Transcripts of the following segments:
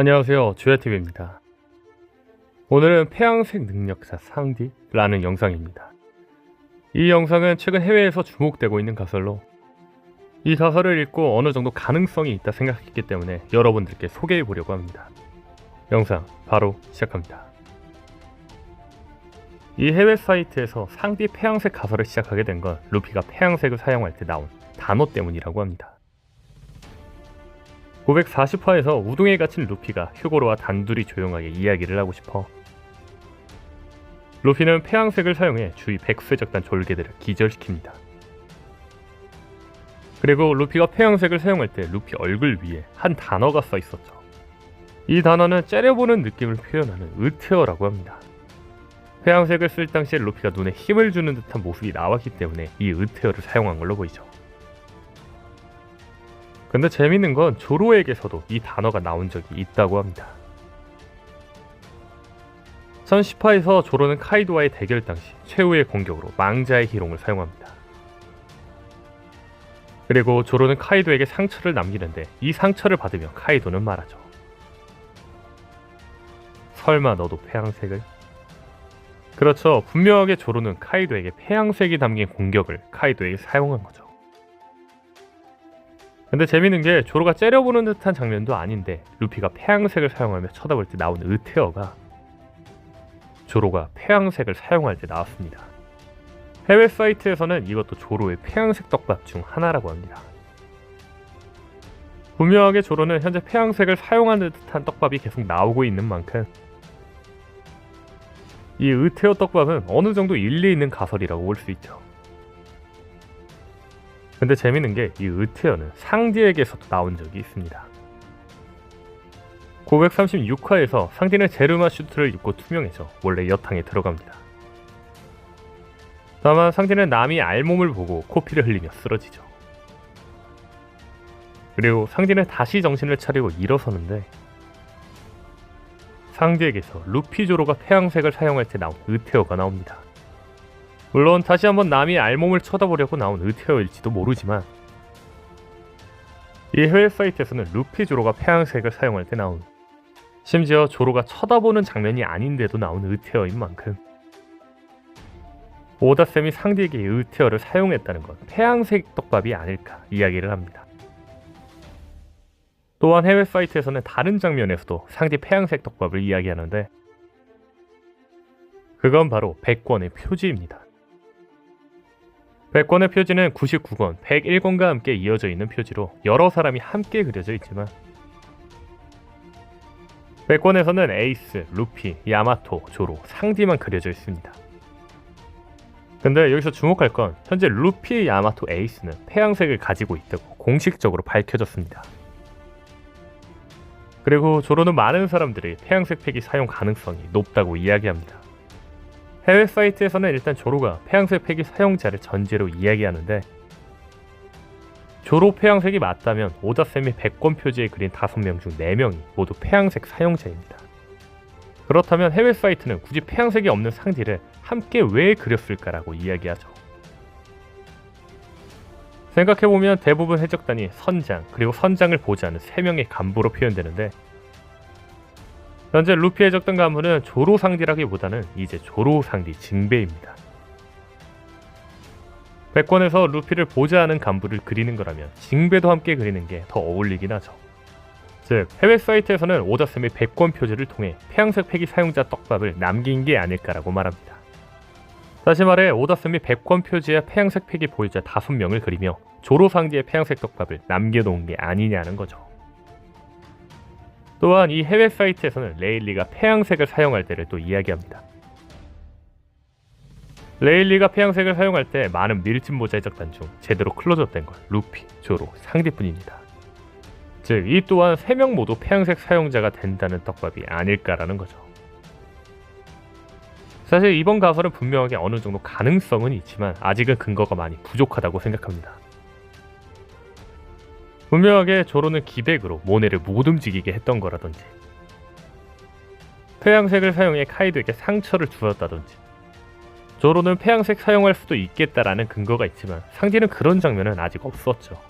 안녕하세요. 주야TV입니다. 오늘은 폐양색 능력자 상디라는 영상입니다. 이 영상은 최근 해외에서 주목되고 있는 가설로 이 가설을 읽고 어느 정도 가능성이 있다 생각했기 때문에 여러분들께 소개해 보려고 합니다. 영상 바로 시작합니다. 이 해외 사이트에서 상디 폐양색 가설을 시작하게 된 건 루피가 폐양색을 사용할 때 나온 단어 때문이라고 합니다 940화에서 우동에 갇힌 루피가 휴고로와 단둘이 조용하게 이야기를 하고 싶어 루피는 폐양색을 사용해 주위 백쇄적단 졸개들을 기절시킵니다. 그리고 루피가 폐양색을 사용할 때 루피 얼굴 위에 한 단어가 써 있었죠. 이 단어는 째려보는 느낌을 표현하는 으테어라고 합니다. 폐양색을 쓸 당시에 루피가 눈에 힘을 주는 듯한 모습이 나왔기 때문에 이 으테어를 사용한 걸로 보이죠. 근데 재밌는 건 조로에게서도 이 단어가 나온 적이 있다고 합니다. 1010화에서 조로는 카이도와의 대결 당시 최후의 공격으로 망자의 희롱을 사용합니다. 그리고 조로는 카이도에게 상처를 남기는데 이 상처를 받으며 카이도는 말하죠. 설마 너도 폐양색을? 그렇죠. 분명하게 조로는 카이도에게 폐양색이 담긴 공격을 카이도에게 사용한 거죠. 근데 재밌는 게 조로가 째려보는 듯한 장면도 아닌데 루피가 폐양색을 사용하며 쳐다볼 때 나온 으테어가 조로가 폐양색을 사용할 때 나왔습니다. 해외 사이트에서는 이것도 조로의 폐양색 떡밥 중 하나라고 합니다. 분명하게 조로는 현재 폐양색을 사용하는 듯한 떡밥이 계속 나오고 있는 만큼 이 으테어 떡밥은 어느 정도 일리 있는 가설이라고 볼 수 있죠. 근데 재밌는 게 이 으테어는 상디에게서도 나온 적이 있습니다. 936화에서 상디는 제르마 슈트를 입고 투명해져 원래 여탕에 들어갑니다. 다만 상디는 남이 알몸을 보고 코피를 흘리며 쓰러지죠. 그리고 상디는 다시 정신을 차리고 일어서는데 상디에게서 루피조로가 태양색을 사용할 때 나온 으테어가 나옵니다. 물론 다시 한번 남이 알몸을 쳐다보려고 나온 으테어일지도 모르지만 이 해외 사이트에서는 루피 조로가 폐양색을 사용할 때 나온 심지어 조로가 쳐다보는 장면이 아닌데도 나온 으테어인 만큼 오다쌤이 상디에게 으테어를 사용했다는 건 폐양색 떡밥이 아닐까 이야기를 합니다. 또한 해외 사이트에서는 다른 장면에서도 상디 폐양색 떡밥을 이야기하는데 그건 바로 백권의 표지입니다. 백권의 표지는 99권, 101권과 함께 이어져 있는 표지로 여러 사람이 함께 그려져 있지만 백권에서는 에이스, 루피, 야마토, 조로, 상디만 그려져 있습니다. 근데 여기서 주목할 건 현재 루피, 야마토, 에이스는 태양색을 가지고 있다고 공식적으로 밝혀졌습니다. 그리고 조로는 많은 사람들이 태양색 팩이 사용 가능성이 높다고 이야기합니다. 해외 사이트에서는 일단 조로가 폐양색 팩이 사용자를 전제로 이야기하는데 조로 폐양색이 맞다면 오다쌤이 100권 표지에 그린 5명 중 4명이 모두 폐양색 사용자입니다. 그렇다면 해외 사이트는 굳이 폐양색이 없는 상디를 함께 왜 그렸을까라고 이야기하죠. 생각해보면 대부분 해적단이 선장 그리고 선장을 보지 않은 3명의 간부로 표현되는데 현재 루피 해적단 간부는 조로 상디라기보다는 이제 조로 상디 징배입니다. 백권에서 루피를 보지 않은 간부를 그리는 거라면 징배도 함께 그리는 게 더 어울리긴 하죠. 즉 해외 사이트에서는 오다쌤의 백권 표지를 통해 폐양색 폐기 사용자 떡밥을 남긴 게 아닐까라고 말합니다. 다시 말해 오다쌤이 백권 표지에 폐양색 폐기 보유자 5명을 그리며 조로 상디의 폐양색 떡밥을 남겨놓은 게 아니냐는 거죠. 또한 이 해외 사이트에서는 레일리가 폐양색을 사용할 때를 또 이야기합니다. 레일리가 폐양색을 사용할 때 많은 밀짚 모자 해적단 중 제대로 클로즈업된 건 루피, 조로, 상디뿐입니다. 즉, 이 또한 3명 모두 폐양색 사용자가 된다는 떡밥이 아닐까라는 거죠. 사실 이번 가설은 분명하게 어느 정도 가능성은 있지만 아직은 근거가 많이 부족하다고 생각합니다. 분명하게 조로는 기백으로 모네를 못 움직이게 했던 거라든지 폐양색을 사용해 카이드에게 상처를 주었다든지 조로는 폐양색 사용할 수도 있겠다라는 근거가 있지만 상디는 그런 장면은 아직 없었죠.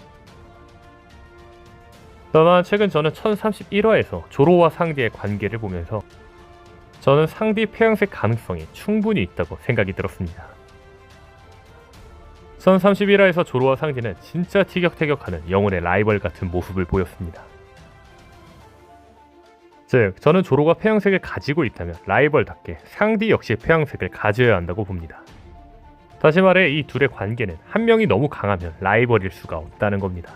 다만 최근 저는 1031화에서 조로와 상디의 관계를 보면서 저는 상디 폐양색 가능성이 충분히 있다고 생각이 들었습니다. 1031화에서 조로와 상디는 진짜 티격태격하는 영혼의 라이벌 같은 모습을 보였습니다. 즉, 저는 조로가 폐양색을 가지고 있다면 라이벌답게 상디 역시 폐양색을 가져야 한다고 봅니다. 다시 말해 이 둘의 관계는 한 명이 너무 강하면 라이벌일 수가 없다는 겁니다.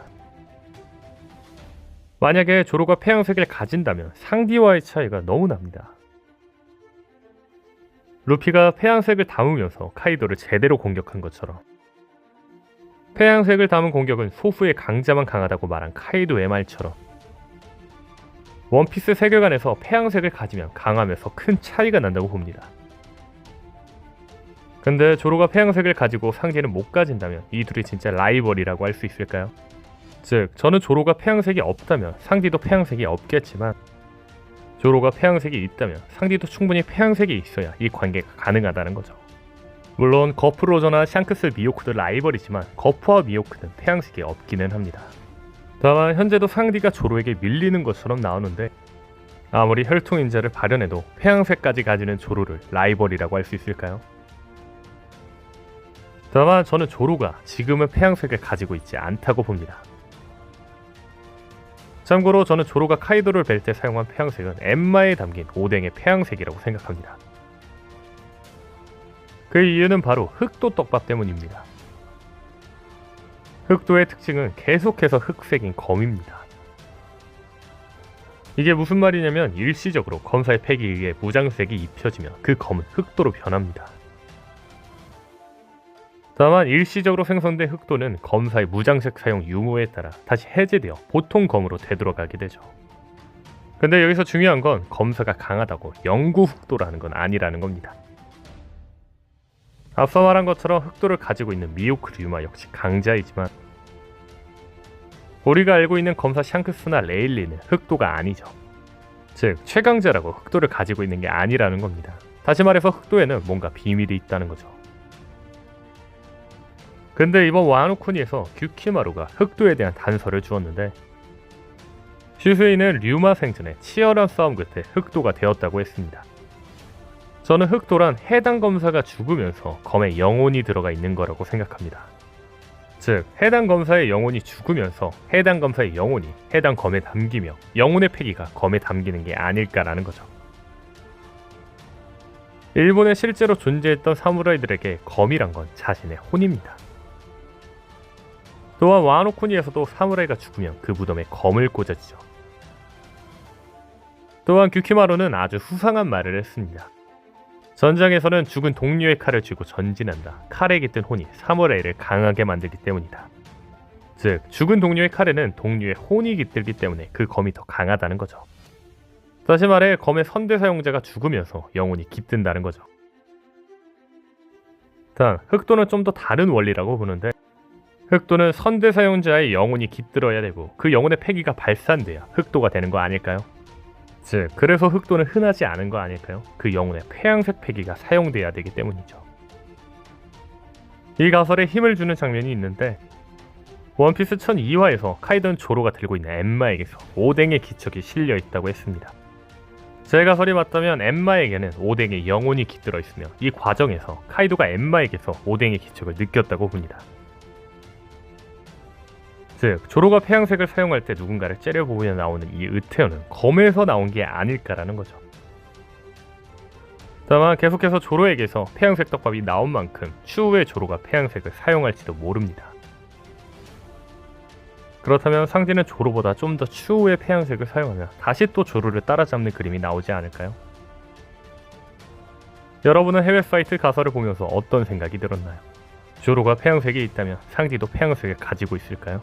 만약에 조로가 폐양색을 가진다면 상디와의 차이가 너무 납니다. 루피가 폐양색을 담으면서 카이도를 제대로 공격한 것처럼 폐양색을 담은 공격은 소수의 강자만 강하다고 말한 카이도의 말처럼 원피스 세계관에서 폐양색을 가지면 강하면서 큰 차이가 난다고 봅니다. 근데 조로가 폐양색을 가지고 상대는 못 가진다면 이 둘이 진짜 라이벌이라고 할 수 있을까요? 즉, 저는 조로가 폐양색이 없다면 상디도 폐양색이 없겠지만 조로가 폐양색이 있다면 상디도 충분히 폐양색이 있어야 이 관계가 가능하다는 거죠. 물론 거프 로저나 샹크스 미호크도 라이벌이지만 거프와 미호크는 폐양색이 없기는 합니다. 다만 현재도 상디가 조로에게 밀리는 것처럼 나오는데 아무리 혈통인자를 발현해도 폐양색까지 가지는 조로를 라이벌이라고 할 수 있을까요? 다만 저는 조로가 지금은 폐양색을 가지고 있지 않다고 봅니다. 참고로 저는 조로가 카이도를 뵐 때 사용한 폐양색은 엠마에 담긴 오뎅의 폐양색이라고 생각합니다. 그 이유는 바로 흑도 떡밥 때문입니다. 흑도의 특징은 계속해서 흑색인 검입니다. 이게 무슨 말이냐면 일시적으로 검사의 팩에 의해 무장색이 입혀지면 그 검은 흑도로 변합니다. 다만 일시적으로 생성된 흑도는 검사의 무장색 사용 유무에 따라 다시 해제되어 보통 검으로 되돌아가게 되죠. 근데 여기서 중요한 건 검사가 강하다고 영구 흑도라는 건 아니라는 겁니다. 앞서 말한 것처럼 흑도를 가지고 있는 미오크 류마 역시 강자이지만 우리가 알고 있는 검사 샹크스나 레일리는 흑도가 아니죠. 즉 최강자라고 흑도를 가지고 있는 게 아니라는 겁니다. 다시 말해서 흑도에는 뭔가 비밀이 있다는 거죠. 근데 이번 와노쿠니에서 규키마루가 흑도에 대한 단서를 주었는데 슈스이는 류마 생전에 치열한 싸움 끝에 흑도가 되었다고 했습니다. 저는 흑도란 해당 검사가 죽으면서 검에 영혼이 들어가 있는 거라고 생각합니다. 즉, 해당 검사의 영혼이 죽으면서 해당 검사의 영혼이 해당 검에 담기며 영혼의 폐기가 검에 담기는 게 아닐까라는 거죠. 일본에 실제로 존재했던 사무라이들에게 검이란 건 자신의 혼입니다. 또한 와노쿠니에서도 사무라이가 죽으면 그 무덤에 검을 꽂아지죠. 또한 규키마루는 아주 수상한 말을 했습니다. 전장에서는 죽은 동료의 칼을 쥐고 전진한다. 칼에 깃든 혼이 사무라이를 강하게 만들기 때문이다. 즉, 죽은 동료의 칼에는 동료의 혼이 깃들기 때문에 그 검이 더 강하다는 거죠. 다시 말해, 검의 선대 사용자가 죽으면서 영혼이 깃든다는 거죠. 단, 흑도는 좀 더 다른 원리라고 보는데, 흑도는 선대 사용자의 영혼이 깃들어야 되고, 그 영혼의 폐기가 발산돼야 흑도가 되는 거 아닐까요? 즉, 그래서 흑도는 흔하지 않은 거 아닐까요? 그 영혼의 폐양색 폐기가 사용돼야 되기 때문이죠. 이 가설에 힘을 주는 장면이 있는데 원피스 1002화에서 카이든 조로가 들고 있는 엠마에게서 오뎅의 기척이 실려 있다고 했습니다. 제 가설이 맞다면 엠마에게는 오뎅의 영혼이 깃들어 있으며 이 과정에서 카이도가 엠마에게서 오뎅의 기척을 느꼈다고 봅니다. 즉 조로가 폐양색을 사용할 때 누군가를 째려보며 나오는 이 으태어는 검에서 나온 게 아닐까라는 거죠. 다만 계속해서 조로에게서 폐양색 떡밥이 나온 만큼 추후에 조로가 폐양색을 사용할지도 모릅니다. 그렇다면 상대는 조로보다 좀 더 추후에 폐양색을 사용하며 다시 또 조로를 따라잡는 그림이 나오지 않을까요? 여러분은 해외 사이트 가설을 보면서 어떤 생각이 들었나요? 조로가 폐양색이 있다면 상디도 폐양색을 가지고 있을까요?